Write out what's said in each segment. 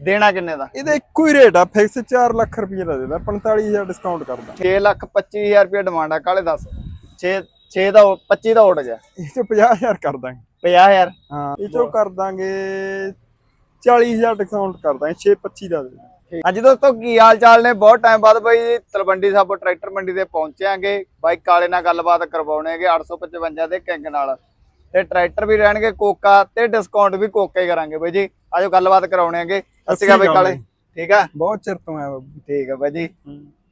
ਦੇਣਾ ਕਿੰਨੇ ਦਾ? ਇਹਦਾ ਇੱਕੋ ਹੀ ਰੇਟ ਆ ਫਿਕਸ 4 ਲੱਖ ਰੁਪਏ ਦਾ ਦੇਦਾ 45000 ਡਿਸਕਾਊਂਟ ਕਰਦਾ। 6 ਲੱਖ 25000 ਰੁਪਏ ਡਿਮਾਂਡ ਆ ਕਾਲੇ ਦੱਸ? 6 6 ਦਾ 25 ਦਾ ਉੱਡ ਗਿਆ। ਇਹ ਚੋਂ 50000 ਕਰ ਦਾਂਗੇ। 50000 ਹਾਂ ਇਹ ਚੋਂ ਕਰ ਦਾਂਗੇ 40000 ਡਿਸਕਾਊਂਟ ਕਰ ਦਾਂਗੇ 625 ਦਾ ਦੇ ਦਾਂਗੇ। ਹਾਂਜੀ ਦੋਸਤੋ ਕੀ ਹਾਲ ਚਾਲ ਨੇ? ਬਹੁਤ ਟਾਈਮ ਬਾਅਦ ਬਾਈ ਤਲਵੰਡੀ ਸਾਬੋ ਟਰੈਕਟਰ ਮੰਡੀ ਤੇ ਪਹੁੰਚਿਆਂਗੇ ਬਾਈ ਕਾਲੇ ਨਾਲ ਗੱਲਬਾਤ ਕਰਵਾਉਣੇਗੇ 855 ਦੇ ਕਿੰਗ ਨਾਲ। ਤੇ ਟਰੈਕਟਰ ਵੀ ਰਹਿਣਗੇ ਕੋਕਾ ਤੇ ਡਿਸਕਾਊਂਟ ਵੀ ਕੋਕਾ ਹੀ ਕਰਾਂਗੇ ਬਾਈ ਜੀ। ਆਜੋ ਗੱਲਬਾਤ ਕਰਾਉਣੇਗੇ ਕਾ ਬਾਈ ਅਕਾਲ ਕਾਲੇ। ਠੀਕ ਆ? ਬਹੁਤ ਚਿਰ ਤੋਂ ਬਾਬੂ ਠੀਕ ਆ ਬਾਈ ਜੀ।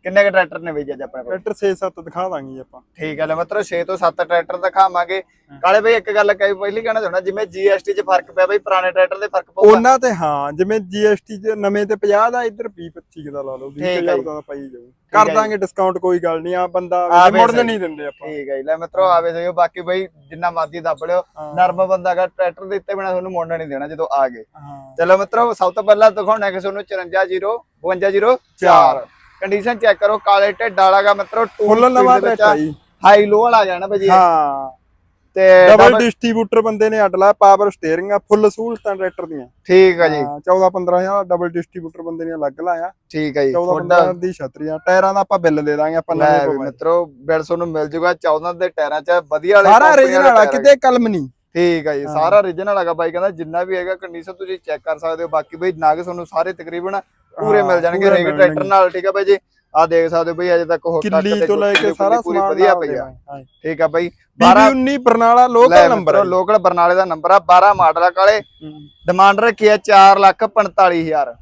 ਕਿੰਨੇ ਕ ਟਰੈਕਟਰ ਨੇ ਬਾਈ ਜੀ ਅੱਜ ਆਪਣੇ ਕੋਲ? ਟਰੈਕਟਰ 6-7 ਦਿਖਾ ਦਾਂਗੇ ਜੀ ਆਪਾਂ। ਠੀਕ ਹੈ ਲੈ ਮਤਲਬ 6 ਤੋਂ 7 ਟਰੈਕਟਰ ਦਿਖਾਵਾਂਗੇ। ਕਾਲੇ ਬਾਈ ਇੱਕ ਗੱਲ ਕਹੀ ਪਹਿਲੀ ਕਹਿਣਾ ਚਾਹੁੰਦਾ ਜਿਵੇਂ GST 'ਚ ਫ਼ਰਕ ਪਿਆ ਬਾਈ ਪੁਰਾਣੇ ਟਰੈਕਟਰ ਦੇ ਫ਼ਰਕ ਪਊਗਾ। ਉਹਨਾਂ ਤੇ ਹਾਂ ਜਿਵੇਂ GST ਚ ਨਵੇਂ ਤੇ 50 ਦਾ ਇੱਧਰ 20 25 ਦਾ ਲਾ ਲਓ ਠੀਕ ਹੈ 20000 ਜੀ। ਦਾ ਪਾਈ ਜਾਊ। ਕਰ ਦਾਂਗੇ ਡਿਸਕਾਊਂਟ ਕੋਈ ਗੱਲ ਨਹੀਂ ਆ ਬੰਦਾ ਮੁੜਨ। ਨਹੀਂ ਦਿੰਦੇ ਆਪਾਂ। ਠੀਕ ਹੈ ਲੈ ਮਿੱਤਰੋ ਆਵੇ ਸਹੀ ਬਾਕੀ ਬਾਈ ਜਿੰਨਾ ਮਰਜ਼ੀ ਦੱਬ ਲਿਓ। ਨਰਮ ਬੰਦਾ ਹੈਗਾ ਟਰੈਕਟਰ ਦੇ ਉੱਤੇ ਬਿਨਾ ਤੁਹਾਨੂੰ ਮੋੜਨਾ ਨਹੀਂ ਦੇਣਾ ਜਦੋਂ ਆ ਗਏ। ਚਲੋ ਮਿੱਤਰੋ ਸਭ ਤੋਂ ਪਹਿਲਾਂ ਦਿਖਾਉਣਾ ਕਿ ਤੁਹਾਨੂੰ 54 5204 ਕੰਡੀਸ਼ਨ ਚੈੱਕ ਕਰੋ ਕਾਲੇ ਢਿੱਡ ਵਾਲਾਗਾ ਮਿੱਤਰੋ ਫੁੱਲ ਨਵਾਂ ਟਰੈਕਟਰ ਜੀ। ਹਾਈ ਲੋ ਵਾਲਾ ਜਾਣਾ ਭਾਜੀ ਹਾਂ। ਤੇ ਡਬਲ ਡਿਸਟ੍ਰੀਬਿਊਟਰ ਬੰਦੇ ਨੇ ਅਡਲਾ ਪਾਵਰ ਸਟੀਅਰਿੰਗ ਆ ਫੁੱਲ ਸਹੂਲਤਾਂ ਟਰੈਕਟਰ ਦੀਆਂ। ਠੀਕ ਹੈ ਜੀ 14 15000 ਡਬਲ ਡਿਸਟ੍ਰੀਬਿਊਟਰ ਬੰਦੇ ਨੇ ਅਲੱਗ ਲਾਇਆ। ਠੀਕ ਹੈ ਜੀ 14 ਤੁਹਾਡਾ 15 ਦੀ ਛਤਰੀਆਂ ਟਾਇਰਾਂ ਦਾ ਆਪਾਂ ਬਿੱਲ ਦੇ ਦਾਂਗੇ ਆਪਾਂ ਲੈ। ਮਿੱਤਰੋ ਬਿਲ ਤੁਹਾਨੂੰ ਮਿਲ ਜੂਗਾ 14 ਦੇ ਟਾਇਰਾਂ 'ਚ ਵਧੀਆ ਵਾਲੇ ਸਾਰਾ origignal ਆ ਕਿਤੇ ਕਲਮ ਨਹੀਂ। ਠੀਕ ਹੈ ਜੀ ਸਾਰਾ origignal ਹੈਗਾ ਬਾਈ ਕਹਿੰਦਾ ਜਿੰਨਾ ਵੀ ਹੈਗਾ ਕੰਡੀਸ਼ਨ ਤੁਸੀਂ ਚੈੱਕ ਕਰ ਸਕਦੇ ਹੋ। ਬਾਕੀ ਬਈ ਨਗ ਤੁਹਾਨੂੰ ਸਾਰੇ ਤਕਰੀਬਨ ਪੂਰੇ ਮਿਲ ਜਾਣਗੇ ਰੇਗ ਟਰੈਕਟਰ। ਨਾਲ ਠੀਕ ਹੈ ਬਾਈ ਜੀ। ਆ ਦੇਖ ਸਕਦੇ ਹੋ ਬਈ ਅਜੇ ਤੱਕ ਤੱਕ ਕਿੱਲੀ ਤੋਂ ਲੈ ਕੇ ਸਾਰਾ ਸਮਾਨ ਵਧੀਆ ਆ। ਦੇਵਾਂਗੇ। ਠੀਕ ਆ ਬਾਈ 12 BB 19 ਬਰਨਾਲਾ ਲੋਕਲ ਨੰਬਰ ਹੈ ਲੋਕਲ ਬਰਨਾਲੇ ਦਾ ਨੰਬਰ ਆ 12 ਮਾਡਲ ਆ ਕਾਲੇ। ਡਿਮਾਂਡ ਰੱਖੀ ਆ 4 ਲੱਖ 45000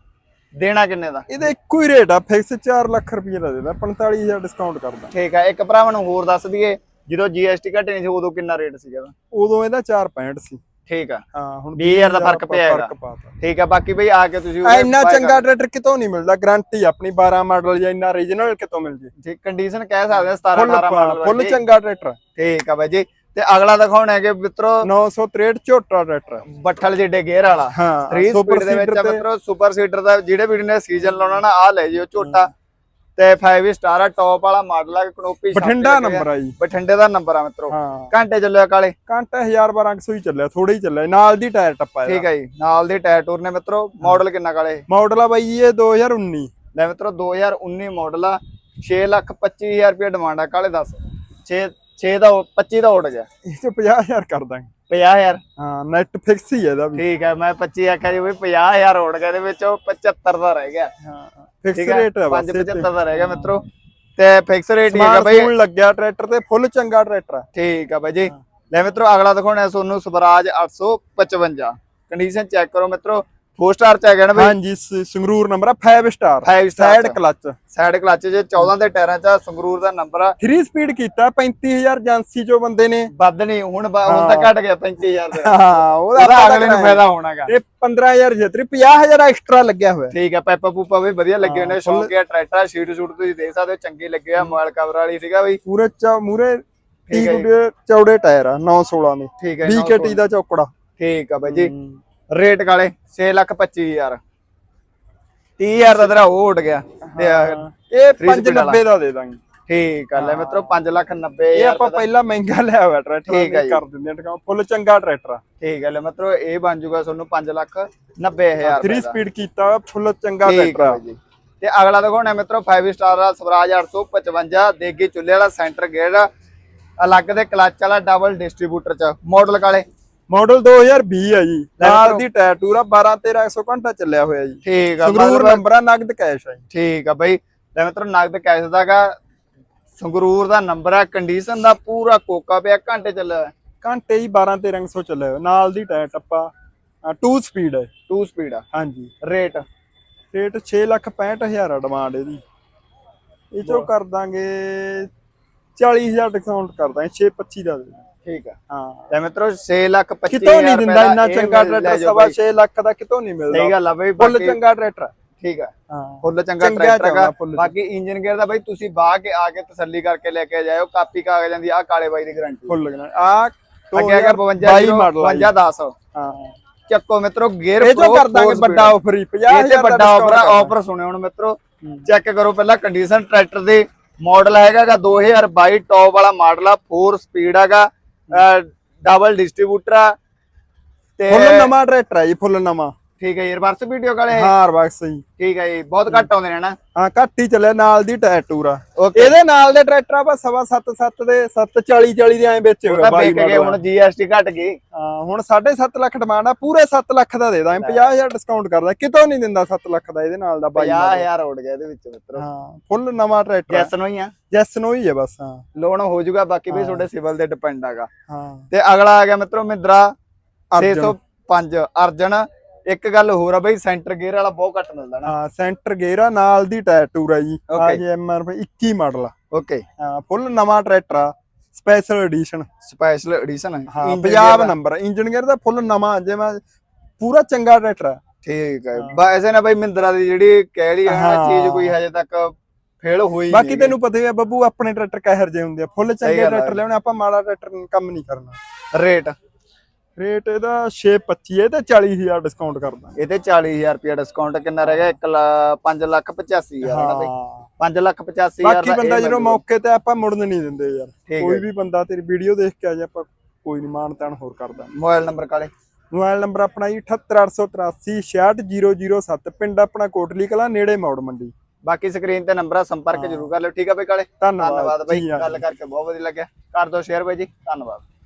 ਦੇਣਾ ਕਿੰਨੇ ਦਾ? ਇਹਦਾ ਇੱਕੋ ਹੀ ਰੇਟ ਆ ਫਿਕਸ 4 ਲੱਖ ਰੁਪਏ ਦਾ ਦੇਦਾ 45000 ਡਿਸਕਾਊਂਟ ਕਰਦਾ। ਠੀਕ ਆ ਇੱਕ ਭਰਾਵਾਂ ਨੂੰ ਹੋਰ ਦੱਸ ਦਈਏ ਜਦੋਂ GST ਘਟਣੀ ਸੀ ਉਦੋਂ ਕਿੰਨਾ ਰੇਟ ਸੀਗਾ? ਉਦੋਂ ਇਹਦਾ 465 ਸੀ। ਠੀਕ ਆ। ਹਾਂ ਹੁਣ 20000 ਦਾ ਫ਼ਰਕ ਪਿਆ ਹੈਗਾ। ਫ਼ਰਕ ਪਾਤਾ। ਠੀਕ ਆ ਬਾਕੀ ਬਈ ਆ ਕੇ ਤੁਸੀਂ ਇੰਨਾ ਚੰਗਾ ਟਰੈਕਟਰ ਕਿਤੋਂ ਨਹੀਂ ਮਿਲਦਾ? ਗਾਰੰਟੀ ਆਪਣੀ 12 ਮਾਡਲ ਜਾਂ ਇੰਨਾ origignal ਕਿਤੋਂ ਮਿਲ ਜੇ? ਠੀਕ ਕੰਡੀਸ਼ਨ ਕਹਿ ਸਕਦੇ ਆ 17 ਫੁੱਲ 18 ਮਾਡਲ ਫੁੱਲ ਚੰਗਾ ਟਰੈਕਟਰ ਠੀਕ ਆ ਬਾਈ ਜੀ। ਤੇ ਅਗਲਾ ਦਿਖਾਉਣਾ ਹੈ ਕਿ ਮਿੱਤਰੋ 963 ਝੋਟਾ ਟਰੈਕਟਰ ਬੱਠਲ ਜਿੱਡੇ ਗੇਅਰ ਵਾਲਾ। ਹਾਂ 3 ਸੁਪਰ ਸਪੀਡ ਦੇ ਵਿੱਚ ਮਿੱਤਰੋ ਸੁਪਰ ਸੀਡਰ ਦਾ ਜਿਹੜੇ ਵੀਰ ਨੇ ਸੀਜ਼ਨ ਲਾਉਣਾ ਨਾ ਆ ਲੈ ਜਿਓ ਝੋਟਾ। ਤੇ 5 ਸਟਾਰ ਆ ਟੌਪ ਵਾਲਾ ਮਾਡਲ ਆ ਕਨੋਪੀ ਬਠਿੰਡਾ ਆ। ਨੰਬਰ ਆ ਜੀ। ਬਠਿੰਡੇ ਦਾ ਨੰਬਰ ਆ ਮਿੱਤਰੋ। ਘੰਟੇ ਚੱਲਿਆ ਕਾਲੇ। ਘੰਟਾ 1012 ਹੀ ਚੱਲਿਆ ਥੋੜਾ ਹੀ ਚੱਲਿਆ। ਨਾਲ ਦੀ ਟਾਇਰ ਟੱਪਾ ਠੀਕ ਹੈ ਜੀ ਨਾਲ ਦੇ ਟਾਇਰ ਟੂਰ ਨੇ ਮਿੱਤਰੋ। ਮਾਡਲ ਕਿੰਨਾ ਕਾਲੇ? ਮਾਡਲ ਆ ਬਾਈ ਇਹ 2019 ਲੈ ਮਿੱਤਰੋ 2019 ਮਾਡਲ ਆ। 6 ਲੱਖ 25000 ਰੁਪਏ ਡਿਮਾਂਡ ਆ ਕਾਲੇ ਦੱਸ। 6 6 ਦਾ 25 ਦਾ ਉੱਡ ਗਿਆ। ਇਹ ਚ 50000 ਕਰ ਦਾਂਗੇ। 50000 ਹਾਂ ਨੈਟ ਫਿਕਸ ਹੀ ਹੈ ਇਹਦਾ ਵੀ। ਠੀਕ ਹੈ ਮੈਂ 25 ਆਖਿਆ ਜੀ ਵੀ 50000 ਉੱਡ ਗਿਆ ਦੇ ਵਿੱਚ ਉਹ 75 ਦਾ ਰਹਿ ਗਿਆ। ਹਾਂ ਫਿਕਸ ਰੇਟ ਹੈ ਬਸ 575 ਦਾ ਰਹਿ ਗਿਆ ਮਿੱਤਰੋ। ਤੇ ਫਿਕਸ ਰੇਟ ਹੀ ਹੈਗਾ ਬਈ। ਸਮੂਨ ਲੱਗਿਆ ਟਰੈਕਟਰ ਤੇ ਫੁੱਲ ਚੰਗਾ ਟਰੈਕਟਰ ਠੀਕ ਆ ਬਾਈ ਜੀ। ਲੈ ਮਿੱਤਰੋ ਅਗਲਾ ਦਿਖਾਉਣਾ ਤੁਹਾਨੂੰ ਸਵਰਾਜ 855 ਕੰਡੀਸ਼ਨ ਚੈੱਕ ਕਰੋ ਮਿੱਤਰੋ। 4 ਸਟਾਰ ਚ ਹੈਗਾ ਨਾ ਬਈ। ਹਾਂਜੀ ਸੰਗਰੂਰ ਨੰਬਰ ਆ 5 star 5 star side clutch side clutch ਜੇ 14 ਦੇ ਟਾਇਰਾਂ ਚ ਸੰਗਰੂਰ ਦਾ ਨੰਬਰ ਆ। 3 ਸਪੀਡ ਕੀਤਾ 35000 ਏਜੰਸੀ ਚੋਂ ਬੰਦੇ ਨੇ। ਵੱਧ ਨਹੀਂ ਹੁਣ ਹੁਣ ਤਾਂ ਘਟ ਗਿਆ 35000 ਦਾ ਹਾਂ ਉਹਦਾ ਅਗਲੇ ਨੂੰ ਫਾਇਦਾ ਹੋਣਾਗਾ ਇਹ 15000 ਜਤਰੀ 50000 ਐਕਸਟਰਾ ਲੱਗਿਆ ਹੋਇਆ। ਠੀਕ ਆ ਪੈਪਾ ਪੂਪਾ ਵੀ ਵਧੀਆ ਲੱਗੇ ਹੋਏ ਨੇ ਸ਼ੌਂਕੀਆ ਟਰੈਕਟਰ ਸ਼ੀਟ ਸ਼ੂਟ ਤੁਸੀਂ ਦੇਖ ਸਕਦੇ ਹੋ ਚੰਗੇ ਲੱਗੇ ਆ ਮੋਬਾਈਲ ਕਵਰ ਵਾਲੀ ਸੀਗਾ ਬਈ। ਪੂਰੇ ਚਾ ਮੂਰੇ ਠੀਕ ਹੈ ਚੌੜੇ ਟਾਇਰ ਆ 916 ਦੇ। ਠੀਕ ਹੈ 20 ਕਟੀ ਦਾ ਚੌਕੜਾ। ਠੀਕ ਆ ਬਾਈ ਜੀ। ਰੇਟ ਕਾਲੇ 6 ਲੱਖ 25000 30000 ਦਾ ਤੇਰਾ ਉਹ ਉੱਡ ਗਿਆ। ਤੇ ਆ, ਇਹ Three speed 590 ਦਾ ਦੇ ਦਾਂਗੇ। ਠੀਕ ਆ ਲੈ ਮਿੱਤਰੋ 5 ਲੱਖ 90 ਇਹ ਆਪਾਂ ਪਹਿਲਾਂ ਮਹਿੰਗਾ ਲਿਆ ਹੋਇਆ ਟਰੈਕਟਰ ਠੀਕ ਜੀ। ਕਰ ਦਿੰਦੇ ਆ ਟਿਕਾਉ ਫੁੱਲ ਚੰਗਾ ਟਰੈਕਟਰ ਆ। ਠੀਕ ਹੈ ਲੈ ਮਿੱਤਰੋ ਇਹ ਬਣ ਜੂਗਾ ਤੁਹਾਨੂੰ 5 ਲੱਖ 90000 3 ਸਪੀਡ ਕੀਤਾ ਫੁੱਲ ਚੰਗਾ ਟਰੈਕਟਰ ਆ। ਆ ਤੇ ਅਗਲਾ ਦਿਖਾਉਣਾ ਮਿੱਤਰੋ 5 ਸਟਾਰ ਦਾ ਸਵਰਾਜ 855 ਦੇਗੀ ਚੁੱਲ੍ਹੇ ਵਾਲਾ ਸੈਂਟਰ ਗੇਅਰ ਅਲੱਗ ਦੇ ਕਲਚ ਵਾਲਾ ਡਬਲ ਡਿਸਟ੍ਰੀਬਿਊਟਰ ਚ ਮਾਡਲ ਕਾਲੇ। ਮਾਡਲ 2020 ਆ ਜੀ। ਨਾਲ ਦੀ ਟਾਇਰ ਟੂਰ ਆ 12 13 100 ਘੰਟਾ ਚੱਲਿਆ ਹੋਇਆ ਜੀ। ਠੀਕ ਆ ਸੰਗਰੂਰ ਨੰਬਰ ਆ ਨਗਦ ਕੈਸ਼ ਆ ਜੀ। ਠੀਕ ਆ ਬਈ। ਲੈ ਮਿੱਤਰੋ ਨਗਦ ਕੈਸ਼ ਦਾਗਾ ਸੰਗਰੂਰ ਦਾ ਨੰਬਰ ਆ ਕੰਡੀਸ਼ਨ ਦਾ ਪੂਰਾ ਕੋਕਾ ਪਿਆ ਘੰਟੇ ਚੱਲਿਆ ਘੰਟੇ ਹੀ 12 13 100 ਚੱਲਿਆ ਨਾਲ ਦੀ ਟਾਇਰ ਟੱਪਾ 2 ਸਪੀਡ ਹੈ 2 ਸਪੀਡ ਆ। ਹਾਂਜੀ। ਰੇਟ ਰੇਟ 6 ਲੱਖ 65000 ਆ ਡਿਮਾਂਡ ਇਹਦੀ ਇਹ ਚੋਂ ਕਰ ਦਾਂਗੇ 40000 ਡਿਸਕਾਊਂਟ ਕਰ ਦਾਂਗੇ 625 ਦਾ ਦੇ। ਠੀਕ ਆ। ਹਾਂ। ਲੈ ਮਿੱਤਰੋ 6 ਲੱਖ 25 ਕਿਤੋਂ ਨਹੀਂ ਦਿੰਦਾ ਇੰਨਾ ਚੰਗਾ ਟਰੈਕਟਰ ਸਵਾ 6 ਲੱਖ ਦਾ ਕਿਤੋਂ ਨਹੀਂ ਮਿਲਦਾ। ਸਹੀ ਗੱਲ ਆ ਬਈ ਫੁੱਲ ਬਾਕੀ ਚੰਗਾ ਟਰੈਕਟਰ ਠੀਕ ਆ। ਹਾਂ। ਫੁੱਲ ਚੰਗਾ ਚੰਗਾ ਟਰੈਕਟਰ ਚੱਲਦਾ ਹੈਗਾ। ਫੁੱਲ ਬਾਕੀ ਇੰਜਨ ਗੇਅਰ ਦਾ ਬਈ ਤੁਸੀਂ ਬਾਹ ਕੇ ਆ ਕੇ ਤਸੱਲੀ ਕਰਕੇ ਲੈ ਕੇ ਜਾਇਓ ਕਾਪੀ ਕਾਗਜ਼ਾਂ ਦੀ ਆ ਕਾਲੇ ਬਾਈ ਦੀ ਗਾਰੰਟੀ ਫੁੱਲ ਲੱਗਣਾ ਆ ਅੱਗੇ ਹੈਗਾ 52 22 ਮਾਡਲ 52 10 ਹਾਂ। ਚੱਕੋ ਮਿੱਤਰੋ ਗੇਅਰ ਇਹ ਚੋਂ ਕਰ ਦਾਂਗੇ ਵੱਡਾ ਆਫਰ ਹੀ 50000 ਇਹ ਤੇ ਵੱਡਾ ਆਫਰ ਆਫਰ ਸੁਣਿਓ ਹੁਣ ਮਿੱਤਰੋ। ਚੈੱਕ ਕਰੋ ਪਹਿਲਾਂ ਕੰਡੀਸ਼ਨ ਟਰੈਕਟਰ ਦੇ ਮਾਡਲ ਹੈਗਾਗਾ 2022 ਟੌਪ ਵਾਲਾ ਮਾਡਲ ਆ 4 ਸਪੀਡ ਹੈਗਾ। ਡਬਲ ਡਿਸਟ੍ਰੀਬਿਊਟਰ ਆ ਤੇ ਫੁੱਲ ਨਵਾਂ ਟਰੈਕਟਰ ਹੈ ਜੀ ਫੁੱਲ ਨਵਾਂ। ਠੀਕ ਹੈ ਜੀ ਰਿਵਰਸ ਵੀਡੀਓ ਕਾਲੇ ਹਾਰ ਬਕਸ ਜੀ। ਠੀਕ ਹੈ ਜੀ ਬਹੁਤ ਘੱਟ ਆਉਂਦੇ ਨੇ ਨਾ ਹਾਂ ਘੱਟ ਹੀ ਚੱਲਿਆ ਨਾਲ ਦੀ ਟੈਟੂਰ ਆ। ਇਹਦੇ ਨਾਲ ਦੇ ਟਰੈਕਟਰ ਆ ਬਸ ਸਵਾ 7 7 ਦੇ 7 40 40 ਦੇ ਐਂ ਵਿੱਚ ਤਾਂ ਬਾਈ ਗਏ ਹੁਣ ਜੀਐਸਟੀ ਘਟ ਗਈ। ਹਾਂ ਹੁਣ 7.5 ਲੱਖ ਡਿਮਾਂਡ ਆ ਪੂਰੇ 7 ਲੱਖ ਦਾ ਦੇ ਦਾਂ 50000 ਡਿਸਕਾਊਂਟ ਕਰਦਾ ਕਿਤੋਂ ਨਹੀਂ ਦਿੰਦਾ 7 ਲੱਖ ਦਾ ਇਹਦੇ ਨਾਲ ਦਾ ਬਾਈ model। 50000 ਉੜ ਗਿਆ ਇਹਦੇ ਵਿੱਚ ਮਿੱਤਰੋ। ਹਾਂ ਫੁੱਲ ਨਵਾਂ ਟਰੈਕਟਰ ਜੈਸ ਨੂੰ ਹੀ ਆ। ਜੈਸ ਨੂੰ ਹੀ ਹੈ ਬਸ ਹਾਂ। ਲੋਨ ਹੋ ਜਾਊਗਾ ਬਾਕੀ ਵੀ ਹਾਂ। ਤੁਹਾਡੇ ਸਿਵਲ ਤੇ ਡਿਪੈਂਡ ਹੈਗਾ। ਹਾਂ। ਤੇ ਅਗਲਾ ਆ ਗਿਆ ਮਿੱਤਰੋ ਮਿੰਦਰਾ ਅਰਜਨ। 605 ਅਰਜਨ ਇੱਕ ਗੱਲ ਹੋਰ ਆ ਬਈ ਸੈਂਟਰ ਗੇਅਰ ਵਾਲਾ ਬਹੁਤ ਘੱਟ ਮਿਲਦਾ ਨਾ। ਹਾਂ ਸੈਂਟਰ ਗੇਅਰ ਆ ਨਾਲ ਦੀ ਟੈਟੂਰ ਆ ਜੀ। ਆ. ਜੀ ਐਮਆਰ 21 ਮਾਡਲ ਆ। ਓਕੇ ਹਾਂ ਫੁੱਲ ਨਵਾਂ ਟਰੈਕਟਰ ਆ ਸਪੈਸ਼ਲ ਐਡੀਸ਼ਨ ਸਪੈਸ਼ਲ ਐਡੀਸ਼ਨ ਹਾਂ ਪੰਜਾਬ ਨੰਬਰ ਇੰਜਨ ਗੇਅਰ ਦਾ ਫੁੱਲ ਨਵਾਂ ਜਿਵੇਂ ਪੂਰਾ ਚੰਗਾ ਟਰੈਕਟਰ ਆ। ਠੀਕ ਹੈ। ਹਾਂ। ਵੈਸੇ ਨਾ ਬਈ ਮਿੰਦਰਾ ਦੀ ਜਿਹੜੀ ਕਹਿ ਲਈ ਹੈ ਹਾਂ। ਚੀਜ਼ ਕੋਈ ਹਜੇ ਤੱਕ ਫੇਲ ਹੋਈ ਬਾਕੀ ਤੈਨੂੰ ਪਤਾ ਹੀ ਆ ਬੱਬੂ ਆਪਣੇ ਟਰੈਕਟਰ ਕਹਿਰ ਜੇ ਹੁੰਦੇ ਆ। ਫੁੱਲ ਚੰਗੇ। ਟਰੈਕਟਰ ਲਿਆਉਣੇ ਆਪਾਂ ਮਾੜਾ ਟਰੈਕਟਰ ਕੰਮ ਨਹੀਂ ਕਰਨਾ। ਰੇਟ ਰੇਟ ਇਹਦਾ 625 ਇਹ ਤੇ 40000 ਡਿਸਕਾਊਂਟ ਕਰਦਾ ਇਹ ਤੇ 40000 ਰੁਪਏ ਡਿਸਕਾਊਂਟ ਕਿੰਨਾ ਰਹਿ ਗਿਆ? 1 5 ਲੱਖ 85000 ਨਾ ਬਈ। ਹਾਂ। 5 ਲੱਖ 85000 ਬਾਕੀ ਬੰਦਾ ਜਦੋਂ ਮੌਕੇ ਤੇ ਆਪਾਂ ਮੁੜਨ ਨਹੀਂ ਦਿੰਦੇ ਯਾਰ। ਕੋਈ ਹੈ। ਵੀ ਬੰਦਾ ਤੇਰੀ ਵੀਡੀਓ ਦੇਖ ਕੇ ਆ ਜਾ ਆਪਾਂ ਕੋਈ ਨਹੀਂ ਮਾਨ ਤਾਨ ਹੋਰ ਕਰਦਾ ਮੋਬਾਈਲ ਨੰਬਰ ਕਾਲੇ ਮੋਬਾਈਲ ਨੰਬਰ ਆਪਣਾ ਜੀ 78883 66007 ਪਿੰਡ ਆਪਣਾ ਕੋਟਲੀ ਕਲਾ ਨੇੜੇ ਮੌੜ ਮੰਡੀ। ਬਾਕੀ ਸਕਰੀਨ ਤੇ ਨੰਬਰ ਆ ਸੰਪਰਕ ਹਾਂ। ਜ਼ਰੂਰ ਕਰ ਲਿਓ ਠੀਕ ਆ ਬਈ ਕਾਲੇ ਧੰਨਵਾਦ ਬਈ ਹਾਂ। ਗੱਲ ਕਰਕੇ ਬਹੁਤ ਵਧੀਆ ਲੱਗਿਆ। ਕਰ ਦਿਓ ਸ਼ੇਅਰ ਬਾਈ ਜੀ ਧੰਨਵਾਦ।